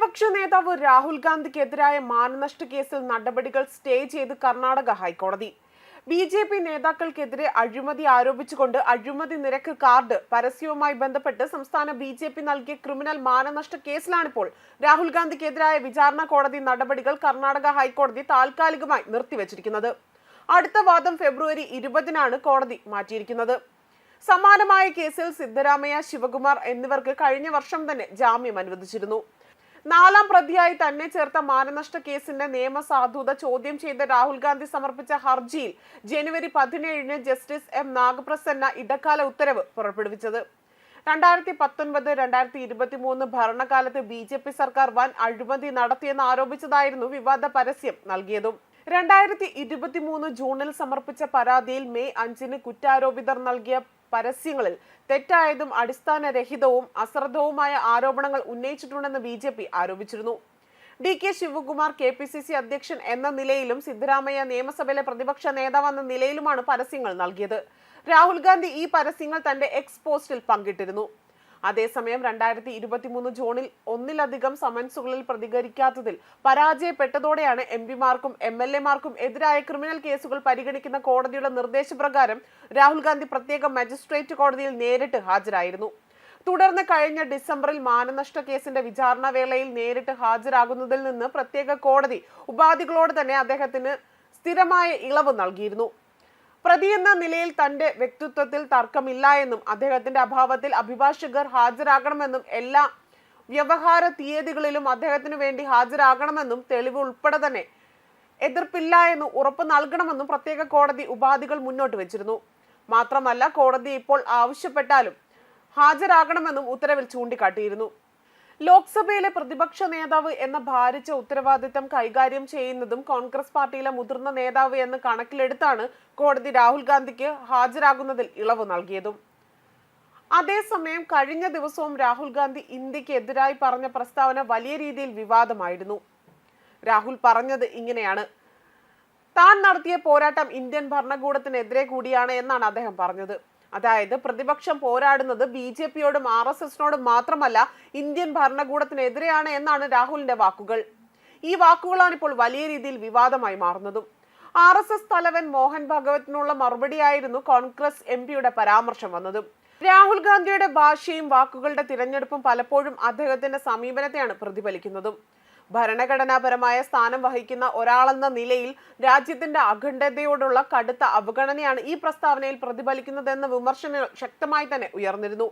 പ്രതിപക്ഷ നേതാവ് രാഹുൽ ഗാന്ധിക്കെതിരായ മാനനഷ്ട കേസിൽ നടപടികൾ സ്റ്റേ ചെയ്ത് കർണാടക ഹൈക്കോടതി. ബി ജെ പി നേതാക്കൾക്കെതിരെ അഴിമതി ആരോപിച്ചുകൊണ്ട് അഴിമതി നിരക്ക് കാർഡ് പരസ്യവുമായി ബന്ധപ്പെട്ട് സംസ്ഥാന ബി ജെ പി നൽകിയ ക്രിമിനൽ മാനനഷ്ട കേസിലാണിപ്പോൾ രാഹുൽ ഗാന്ധിക്കെതിരായ വിചാരണ കോടതി നടപടികൾ കർണാടക ഹൈക്കോടതി താൽക്കാലികമായി നിർത്തിവച്ചിരിക്കുന്നത്. അടുത്ത വാദം ഫെബ്രുവരി ഇരുപതിനാണ് കോടതി മാറ്റിയിരിക്കുന്നത്. സമാനമായ കേസിൽ സിദ്ധരാമയ്യ ശിവകുമാർ എന്നിവർക്ക് കഴിഞ്ഞ വർഷം തന്നെ ജാമ്യം അനുവദിച്ചിരുന്നു. നാലാം പ്രതിയായി തന്നെ ചേർത്ത മാനനഷ്ട കേസിന്റെ നിയമസാധുത ചോദ്യം ചെയ്ത് രാഹുൽ ഗാന്ധി സമർപ്പിച്ച ഹർജിയിൽ ജനുവരി പതിനേഴിന് ജസ്റ്റിസ് എം നാഗപ്രസന്ന ഇടക്കാല ഉത്തരവ് പുറപ്പെടുവിച്ചത്. രണ്ടായിരത്തി പത്തൊൻപത് രണ്ടായിരത്തി ഇരുപത്തി മൂന്ന് ഭരണകാലത്ത് ബി ജെ പി സർക്കാർ വൻ അഴിമതി നടത്തിയെന്ന് ആരോപിച്ചതായിരുന്നു വിവാദ പരസ്യം നൽകിയതും. രണ്ടായിരത്തി ഇരുപത്തി മൂന്ന് ജൂണിൽ സമർപ്പിച്ച പരാതിയിൽ മെയ് അഞ്ചിന് കുറ്റാരോപിതർ നൽകിയ പരസ്യങ്ങളിൽ തെറ്റായതും അടിസ്ഥാനരഹിതവും അശ്രദ്ധവുമായ ആരോപണങ്ങൾ ഉന്നയിച്ചിട്ടുണ്ടെന്ന് ബി ജെ പി ആരോപിച്ചിരുന്നു. D K Shivakumar K P C C അധ്യക്ഷൻ എന്ന നിലയിലും സിദ്ധരാമയ്യ നിയമസഭയിലെ പ്രതിപക്ഷ നേതാവെന്ന നിലയിലുമാണ് പരസ്യങ്ങൾ നൽകിയത്. രാഹുൽ ഗാന്ധി ഈ പരസ്യങ്ങൾ തന്റെ എക്സ് പോസ്റ്റിൽ പങ്കിട്ടിരുന്നു. അതേസമയം രണ്ടായിരത്തി ഇരുപത്തിമൂന്ന് ജൂണിൽ ഒന്നിലധികം സമൻസുകളിൽ പ്രതികരിക്കാത്തതിൽ പരാജയപ്പെട്ടതോടെയാണ് എം പിമാർക്കും എം എൽ എമാർക്കും എതിരായ ക്രിമിനൽ കേസുകൾ പരിഗണിക്കുന്ന കോടതിയുടെ നിർദ്ദേശപ്രകാരം രാഹുൽ ഗാന്ധി പ്രത്യേക മജിസ്ട്രേറ്റ് കോടതിയിൽ നേരിട്ട് ഹാജരായിരുന്നു. തുടർന്ന് കഴിഞ്ഞ ഡിസംബറിൽ മാനനഷ്ട കേസിന്റെ വിചാരണ വേളയിൽ നേരിട്ട് ഹാജരാകുന്നതിൽ നിന്ന് പ്രത്യേക കോടതി ഉപാധികളോട് തന്നെ അദ്ദേഹത്തിന് സ്ഥിരമായ ഇളവ് നൽകിയിരുന്നു. പ്രതി എന്ന നിലയിൽ തന്റെ വ്യക്തിത്വത്തിൽ തർക്കമില്ല എന്നും അദ്ദേഹത്തിന്റെ അഭാവത്തിൽ അഭിഭാഷകർ ഹാജരാകണമെന്നും എല്ലാ വ്യവഹാര തീയതികളിലും അദ്ദേഹത്തിന് വേണ്ടി ഹാജരാകണമെന്നും തെളിവ് ഉൾപ്പെടെ തന്നെ എതിർപ്പില്ല എന്ന് ഉറപ്പ് നൽകണമെന്നും പ്രത്യേക കോടതി ഉപാധികൾ മുന്നോട്ട് വെച്ചിരുന്നു. മാത്രമല്ല കോടതി ഇപ്പോൾ ആവശ്യപ്പെട്ടാലും ഹാജരാകണമെന്നും ഉത്തരവിൽ ചൂണ്ടിക്കാട്ടിയിരുന്നു. ലോക്സഭയിലെ പ്രതിപക്ഷ നേതാവ് എന്ന ഭാരിച്ച ഉത്തരവാദിത്തം കൈകാര്യം ചെയ്യുന്നതും കോൺഗ്രസ് പാർട്ടിയിലെ മുതിർന്ന നേതാവ് എന്ന് കണക്കിലെടുത്താണ് കോടതി രാഹുൽ ഗാന്ധിക്ക് ഹാജരാകുന്നതിൽ ഇളവ് നൽകിയതും. അതേസമയം കഴിഞ്ഞ ദിവസവും രാഹുൽ ഗാന്ധി ഇന്ത്യയ്ക്ക് എതിരായി പറഞ്ഞ പ്രസ്താവന വലിയ രീതിയിൽ വിവാദമായിരുന്നു. രാഹുൽ പറഞ്ഞത് ഇങ്ങനെയാണ്. താൻ നടത്തിയ പോരാട്ടം ഇന്ത്യൻ ഭരണകൂടത്തിനെതിരെ കൂടിയാണ് എന്നാണ് അദ്ദേഹം പറഞ്ഞത്. അതായത് പ്രതിപക്ഷം പോരാടുന്നത് ബി ജെ പിയോടും ആർ എസ് എസിനോടും മാത്രമല്ല ഇന്ത്യൻ ഭരണകൂടത്തിനെതിരെയാണ് എന്നാണ് രാഹുലിന്റെ വാക്കുകൾ. ഈ വാക്കുകളാണ് ഇപ്പോൾ വലിയ രീതിയിൽ വിവാദമായി മാറുന്നതും. ആർ എസ് എസ് തലവൻ മോഹൻ ഭഗവത്തിനുള്ള മറുപടിയായിരുന്നു കോൺഗ്രസ് എം പിയുടെ പരാമർശം വന്നതും. രാഹുൽ ഗാന്ധിയുടെ ഭാഷയും വാക്കുകളുടെ തിരഞ്ഞെടുപ്പും പലപ്പോഴും അദ്ദേഹത്തിന്റെ സമീപനത്തെയാണ് പ്രതിഫലിക്കുന്നതും. ഭരണഘടനാപരമായ സ്ഥാനം വഹിക്കുന്ന ഒരാളെന്ന നിലയിൽ രാജ്യത്തിന്റെ അഖണ്ഡതയോടുള്ള കടുത്ത അവഗണനയാണ് ഈ പ്രസ്താവനയിൽ പ്രതിഫലിക്കുന്നതെന്ന വിമർശനങ്ങൾ ശക്തമായി തന്നെ ഉയർന്നിരുന്നു.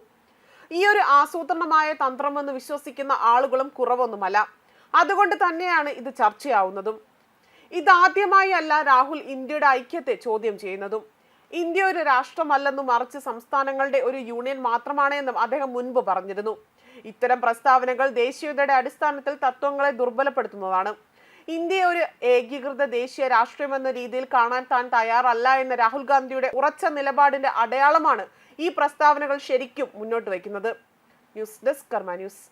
ഈ ഒരു ആസൂത്രണമായ തന്ത്രമെന്ന് വിശ്വസിക്കുന്ന ആളുകളും കുറവൊന്നുമല്ല. അതുകൊണ്ട് തന്നെയാണ് ഇത് ചർച്ചയാവുന്നതും. ഇതാദ്യമായി അല്ല രാഹുൽ ഇന്ത്യയുടെ ഐക്യത്തെ ചോദ്യം ചെയ്യുന്നതും. ഇന്ത്യ ഒരു രാഷ്ട്രമല്ലെന്നും മറിച്ച് സംസ്ഥാനങ്ങളുടെ ഒരു യൂണിയൻ മാത്രമാണ് എന്നും അദ്ദേഹം മുൻപ് പറഞ്ഞിരുന്നു. ഇത്തരം പ്രസ്താവനകൾ ദേശീയതയുടെ അടിസ്ഥാനത്തിൽ തത്വങ്ങളെ ദുർബലപ്പെടുത്തുന്നതാണ്. ഇന്ത്യയെ ഒരു ഏകീകൃത ദേശീയ രാഷ്ട്രീയമെന്ന രീതിയിൽ കാണാൻ താൻ തയ്യാറല്ല എന്ന രാഹുൽ ഗാന്ധിയുടെ ഉറച്ച നിലപാടിന്റെ അടയാളമാണ് ഈ പ്രസ്താവനകൾ ശരിക്കും മുന്നോട്ട് വയ്ക്കുന്നത്. News desk Karma news.